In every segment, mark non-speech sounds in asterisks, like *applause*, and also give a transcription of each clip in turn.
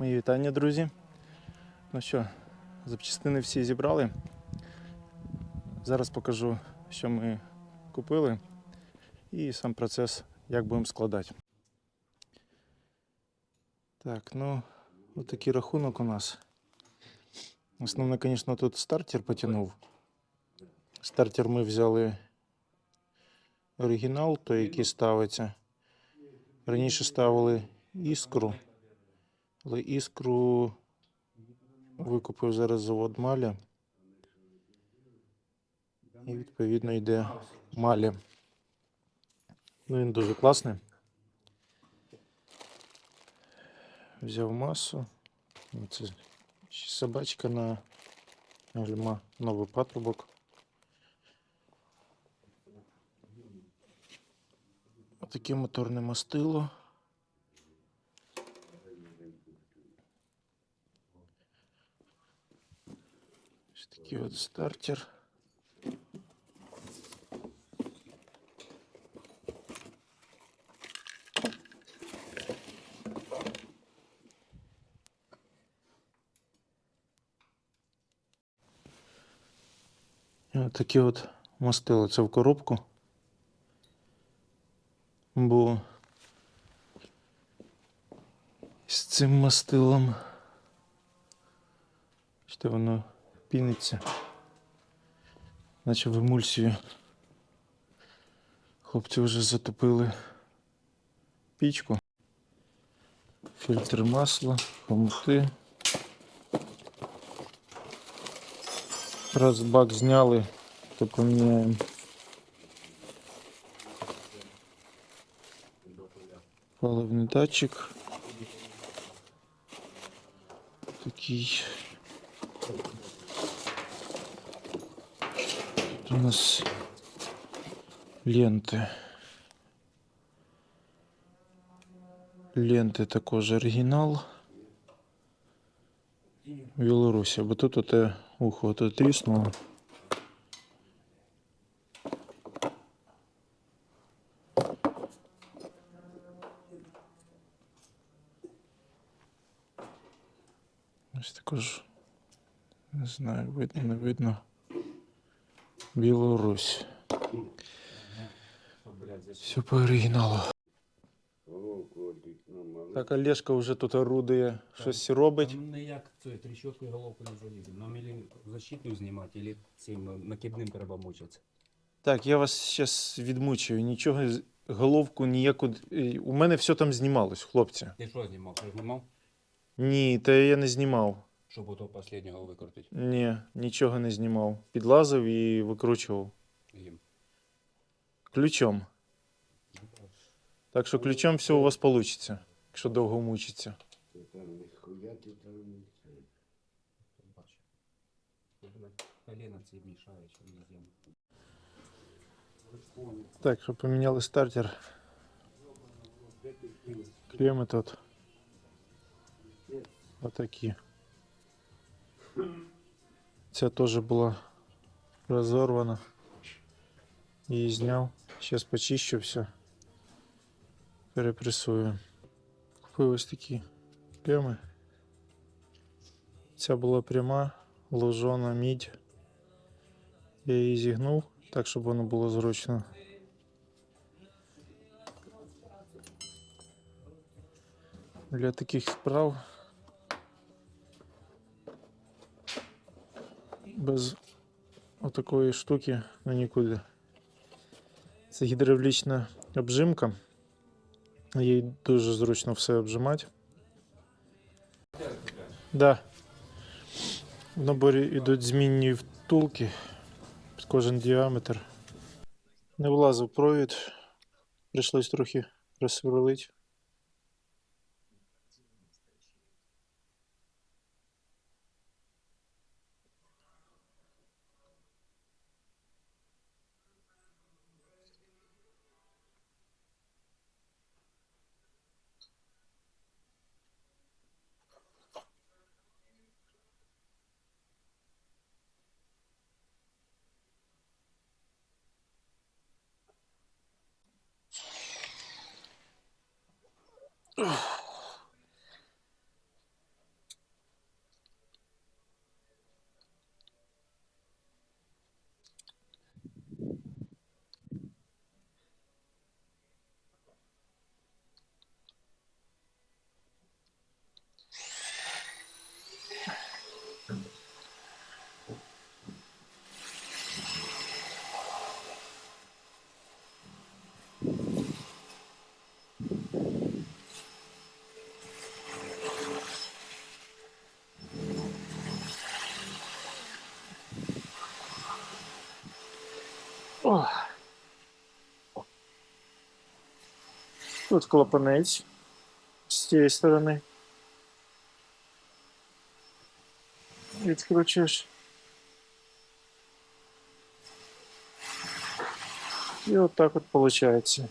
Мої вітання, друзі. Ну що, запчастини всі зібрали. Зараз покажу, що ми купили, і сам процес, як будемо складати. Так, ну, отакий рахунок у нас. Основне, звісно, тут стартер потягнув. Стартер ми взяли оригінал, той, який ставиться. Раніше ставили іскру. Але іскру викупив зараз завод Маля. І відповідно йде Маля. Ну, він дуже класний. Взяв масу. Це ще собачка на гальма, новий патрубок. Отаке моторне мастило. Ось такий от стартер. Такі от мастило. Це в коробку. Бо з цим мастилом. Що воно піниться. Наче в емульсію. Хлопці вже затопили пічку. Фільтр масла, хомути. Раз бак зняли, то поміняємо. Паливний датчик. Такий. Тут у нас ленти. Ленти також оригінал. Білорусі, бо тут оте ухо ото тріснуло. Ось також не знаю, видно, не видно. Білорусь. Все по оригіналу. Так, Олешка вже тут орудує, щось робить. Там ніяк цією тріщоткою головку не залізе. Нам ілі защитну знімати, ілі цим накидним треба мучитися. Так, я вас зараз відмучую. Нічого, головку ніяку. е, У мене все там знімалось, хлопці. Ти що знімав? Що знімав? Ні, та я не знімав. Щоб ото останнього викрутити. Ні, нічого не знімав. Підлазив і викручував. Їм. Ключом. Так що ключом все у вас вийде, якщо довго мучиться. Бачу. Коліна ці мішають, що не з'їм. Так, що поміняли стартер. Клеми тут. Отакі. Ця теж була розорвана. Її зняв. Зараз почищу все. Перепресую. Купив ось такі клеми. Ця була пряма, ложона мідь. Я її зігнув так, щоб воно було зручно. Для таких справ без отакої штуки ну нікуди. Це гідравлічна обжимка. Їй дуже зручно все обжимати. Да. В наборі йдуть змінні втулки під кожен діаметр. Не влазив провід. Прийшлось трохи розсверлити. Ugh. *sighs* *sighs* Тут клапанець з цієї сторони. Відкручуєш. І от так от виходить.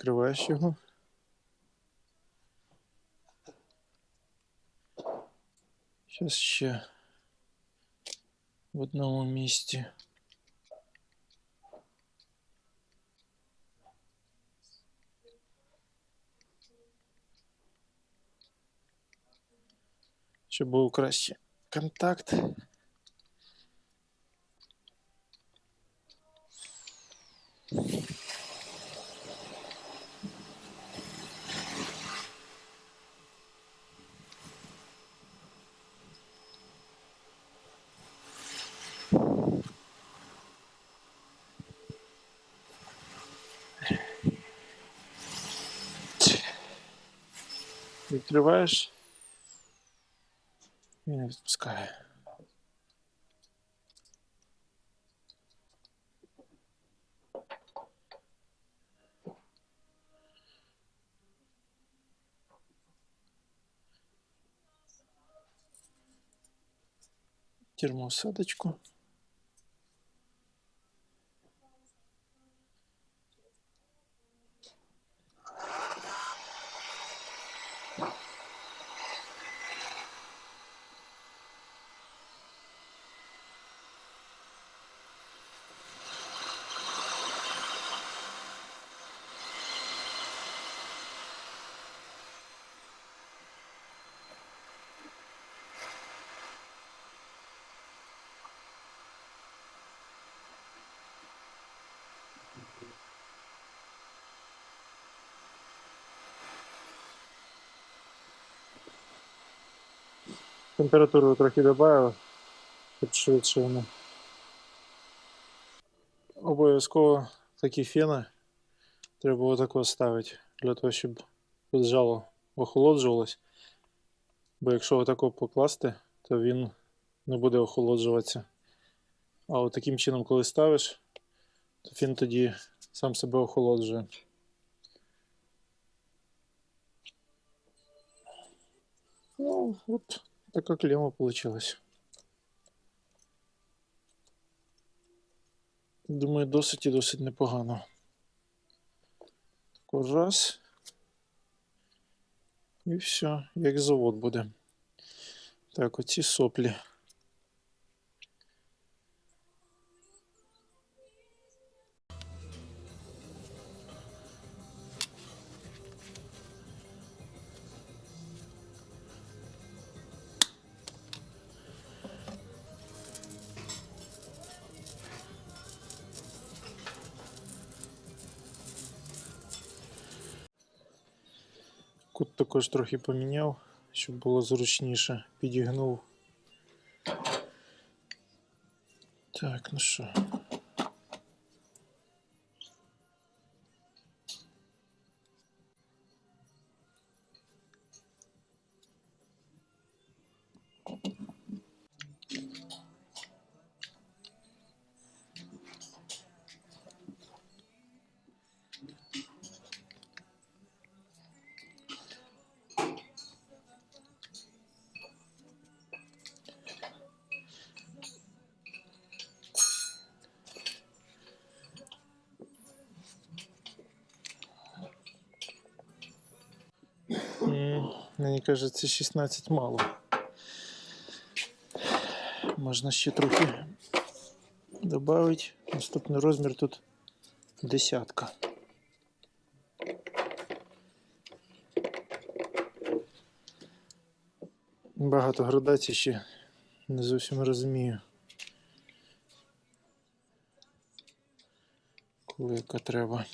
Закриваєш його. Зараз ще в одному місці. Щоб був краще контакт. Відкриваєш. І не відпускає. Термоусадочку. Температуру трохи щоб швидше воно. Обов'язково такі фени треба отако ставити, для того, щоб жало охолоджувалось. Бо якщо отако покласти, то він не буде охолоджуватися. А от таким чином, коли ставиш, то він тоді сам себе охолоджує. Ну, от така клема получилась. Думаю, досить і досить непогано. Також раз. І все, як завод буде. Так, оці соплі. Також трохи поміняв, щоб було зручніше. Підігнув. Так, ну що. Мені кажеться, 16 мало. Можна ще трохи додати. Наступний розмір тут десятка. Багато градацій ще не зовсім розумію. Коли яка треба.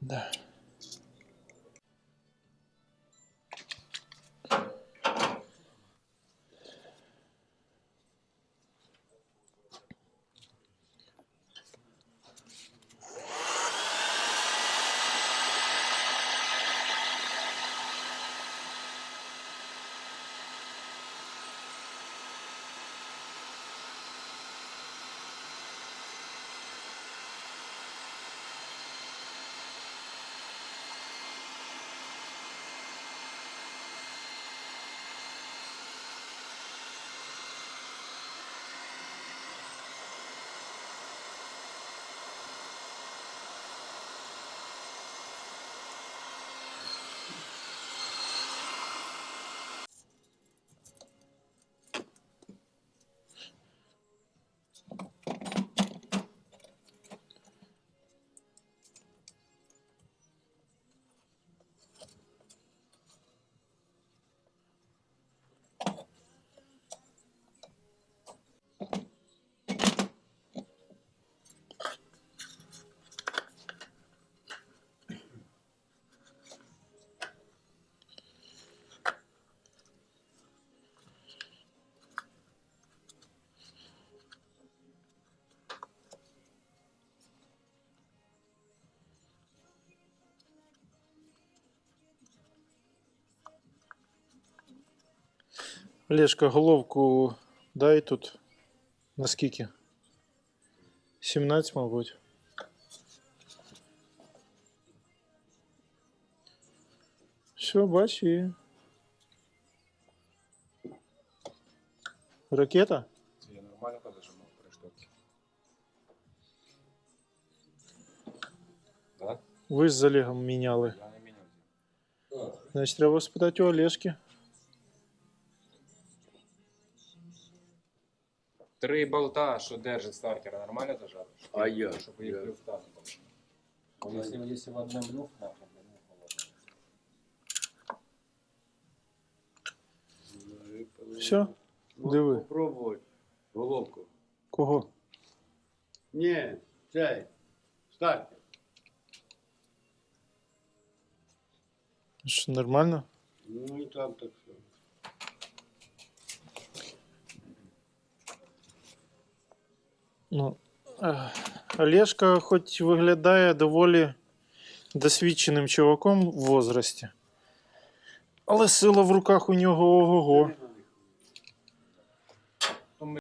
Да. Олежка, головку дай тут. Наскільки? 17, мабуть. Все, бач, і. Ракета? Я нормально подожимал при штоке. Да? Ви з Олегом міняли. Я не менял. Значить, треба спитати у Олежки. Три болта, що держить стартера, нормально зажали? А я? Щоб їх Я. люфта не було. Если, если в одном люфт, нахуй, ну, холодно. Все? Ну, Диви. Попробуй головку. Кого? Ні, цей. Стартер. Що, нормально? Ну і там так все. Ну, Олешка Олежка хоч виглядає доволі досвідченим чуваком в возрасті. Але сила в руках у нього ого-го.